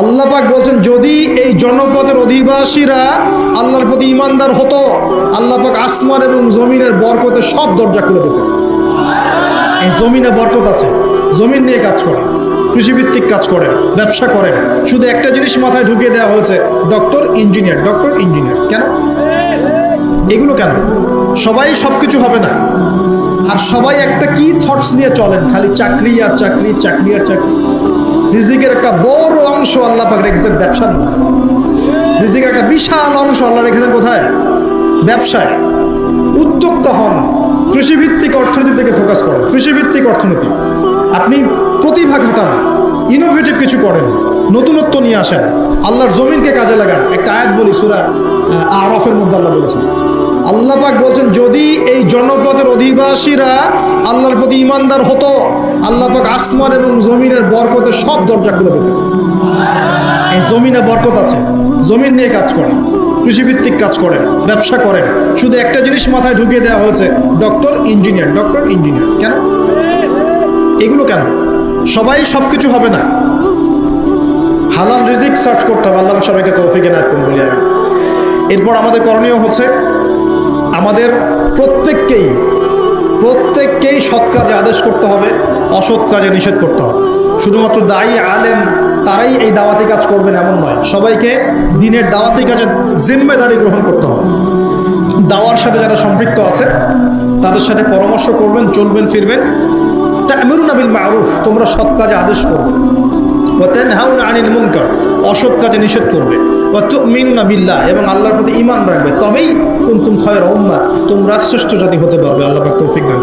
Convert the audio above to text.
আল্লাহ পাক বলছেন, যদি এই জনপদের অধিবাসীরা আল্লাহর প্রতি ইমানদার হতো, আল্লাহ পাক আসমান এবং জমিনের বরকতে সব দরজা খুলে দিত। এই জমিনে বরকত আছে, জমিন নিয়ে কাজ করে, কৃষিভিত্তিক কাজ করেন ব্যবসা করেন শুধু একটা জিনিস মাথায় ঢুকিয়ে দেওয়া হয়েছে, ডক্টর ইঞ্জিনিয়ার ডক্টর ইঞ্জিনিয়ার। কেন? এগুলো কেন? সবাই সবকিছু হবে না। আর সবাই একটা কি থটস নিয়ে চলেন? খালি চাকরি আর চাকরি চাকরি আর চাকরি। রিজিকের একটা বড় অংশ আল্লাহ পাক রেখেছেন ব্যবসার রিজিকের একটা বিশাল অংশ আল্লাহ রেখেছেন কোথায়? ব্যবসায়। উদ্যোক্তা হন, কৃষিভিত্তিক অর্থনীতি থেকে ফোকাস করেন। কৃষিভিত্তিক অর্থনীতি। আপনি প্রতিভা ঘটান ইনোভেটিভ কিছু করেন, নতুনত্ব নিয়ে আসেন, আল্লাহর জমিনকে কাজে লাগান। একটা আয়াত বলি, সুরা আরফের মধ্যে আল্লাহ বলেছেন আল্লাহ পাক বলছেন, যদি এই জনপদের অধিবাসীরা আল্লাহর প্রতি ইমানদার হতো, আল্লাহ পাক আসমান এবং জমিনের বরকতে সব দরজা খুলে দিত। এই জমিনে বরকত আছে, জমিন নিয়ে কাজ করেন কৃষিভিত্তিক কাজ করেন ব্যবসা করেন শুধু একটা জিনিস মাথায় ঢুকিয়ে দেওয়া হয়েছে, ডক্টর ইঞ্জিনিয়ার ডক্টর ইঞ্জিনিয়ার। কেন? এগুলো কেন? সবাই সবকিছু হবে না। হালাল রিজিক সার্চ করতে হবে, আল্লাহ সবাইকে তৌফিকে না এরপর আমাদের করণীয় হচ্ছে আমাদের প্রত্যেককেই প্রত্যেককেই সৎ কাজে আদেশ করতে হবে, অসৎ কাজে নিষেধ করতে হবে। শুধুমাত্র দায়ী আলেম তারাই এই দাওয়াতি কাজ করবেন এমন নয়। সবাইকে দিনের দাওয়াতি কাজে জিম্মেদারি গ্রহণ করতে হবে। দাওয়ার সাথে যারা সম্পৃক্ত আছে, তাদের সাথে পরামর্শ করবেন, চলবেন, ফিরবেন। তা তা'মুরুনা বিল মারুফ, তোমরা সৎ কাজে আদেশ করবে। তানহাউনা আনিল মুনকার অসৎ কাজে নিষেধ করবে। ওয়া তু'মিনুনা বিল্লাহ, এবং আল্লাহর প্রতি ইমান রাখবে। তবেই কুন্তুম খয়ের উম্মা তোমরা শ্রেষ্ঠ জাতি হতে পারবে। আল্লাহ তৌফিক দান